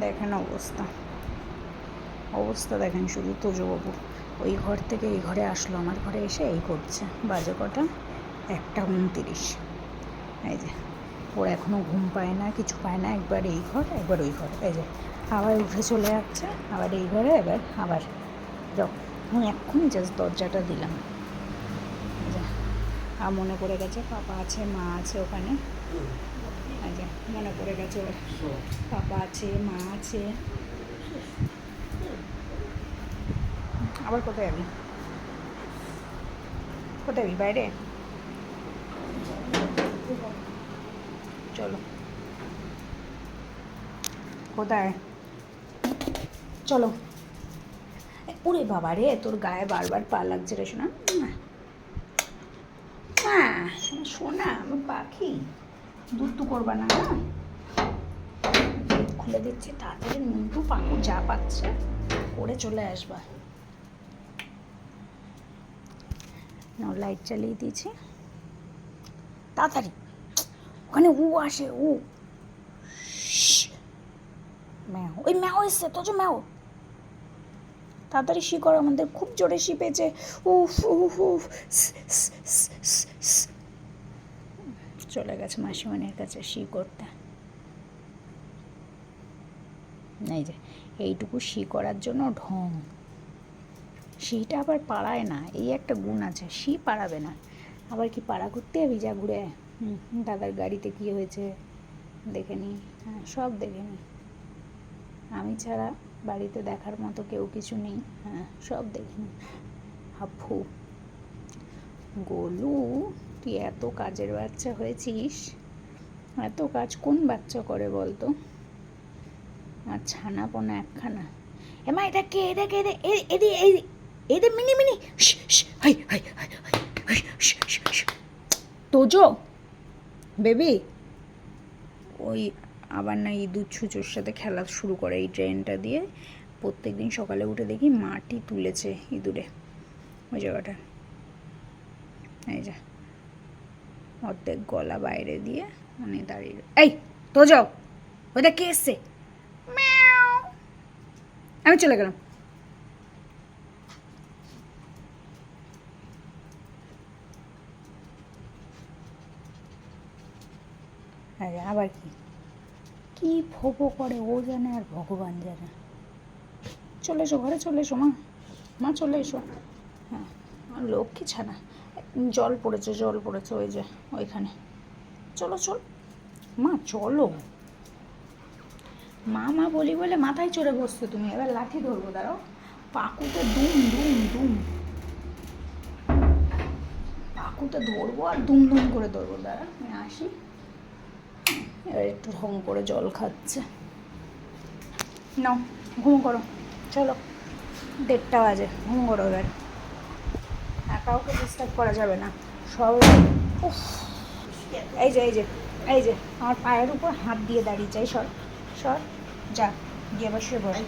দেখেন অবস্থা। অবস্থা দেখেন শুধু তোজবাবুর ওই ঘর থেকে এই ঘরে আসলো, আমার ঘরে এসে এই করছে। বাজে কটা? একটা উনতিরিশ। এই যে, ওর এখনও ঘুম পায় না, কিছু পায় না, একবার এই ঘর, একবার ওই ঘর। এই যে, আবার উঠে চলে যাচ্ছে আবার এই ঘরে, এবার আবার। যখন এক্ষুনি জাস্ট দরজাটা দিলাম। আর মনে পড়ে গেছে, পাপা আছে, মা আছে ওখানে। যে মনে পড়ে গেছে ওর। পাপা আছে, মা আছে। আবার কোথায় যাবি? কোথায় যাবি বাইরে? চলো। কোথায়? চলো। ওরে বাবা রে, তোর গায়ে বারবার পা লাগছে রে শোনা হ্যাঁ শোনা আমার পাখি। দুধ তো করবা না গেট খুলে দিচ্ছি, তাড়াতাড়ি মিন্টু পাকু যা পাচ্ছে, করে চলে আসবা। লাইট চালিয়ে দিয়েছি। তাড়াতাড়ি। ওখানে উ আসে, উ। ম্যাও, ওই ম্যাও এসছে তো যে ম্যাও। তাড়াতাড়ি শি আমাদের খুব জোরে শি পেয়েছে উফ উফ। উফ। চলে গেছে মাসিমণির কাছে শি করতে। এই যে, এইটুকু শি করার জন্য ঢং। শিটা আবার পাড়ায় না, এই একটা গুণ আছে শি পাড়াবে না। আবার কি পাড়া করতে যাবি যা ঘুরে? দাদার গাড়িতে কি হয়েছে? দেখে নি। হ্যাঁ সব দেখে নি। আমি ছাড়া বাড়িতে দেখার মতো কেউ কিছু নেই। হ্যাঁ সব দেখে নি। হাফু। গোলু তুই এত কাজের বাচ্চা হয়েছিস? এত কাজ কোন বাচ্চা করে বলতো? আর ছানা পোনা একখানা। এমা, এটা কে? এটা কে? এটা এদি এই এদে Mini Mini! Hi hi. Tojo, baby! ওই আবার না ইঁদুর ছুঁচোর সাথে খেলা শুরু করে এই ট্রেনটা দিয়ে। প্রত্যেক দিন সকালে উঠে দেখি মাটি তুলেছে ইঁদুরে। ওই জায়গাটা। এই যে। অর্ধেক গলা বাইরে দিয়ে মানে দাঁড়িয়ে এই তো যাও ওইটা কে এসছে? আমি চলে গেলাম। আবার কি? কি ফোপো করে, ও জানে আর ভগবান জানে। চলে এসো, ঘরে চলে এসো, মা। মা, চলে এসো। হ্যাঁ লক্ষ্মী ছানা। জল পড়েছে জল পড়েছে ওই যে, ওইখানে। চলো, চল। মা, চলো। মা মা, বলি বলে মাথায় চড়ে বসছো তুমি। এবার লাঠি ধরবো, দাঁড়াও। পাকুতে দুম দুম দুম। পাকুতে ধরবো আর দুম দুম করে ধরবো, দাঁড়া। আমি আসি। এবার একটু ঢং করে জল খাচ্ছে। নাও, ঘুম করো। চলো, দেড়টা বাজে, ঘুম করো এবার। কাউকে ডিস্টার্ব করা যাবে না। সব এই যে এই যে এই যে আমার পায়ের উপর হাত দিয়ে দাঁড়িয়ে চাই সর সর যা গিয়ে এবার শুয়ে পড়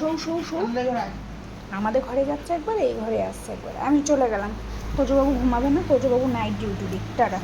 সৌ সৌ শো আমাদের ঘরে যাচ্ছে একবার এই ঘরে আসছে একবার। আমি চলে গেলাম। কচুবাবু ঘুমাবে না কচুবাবু নাইট ডিউটি দিক। টাটা।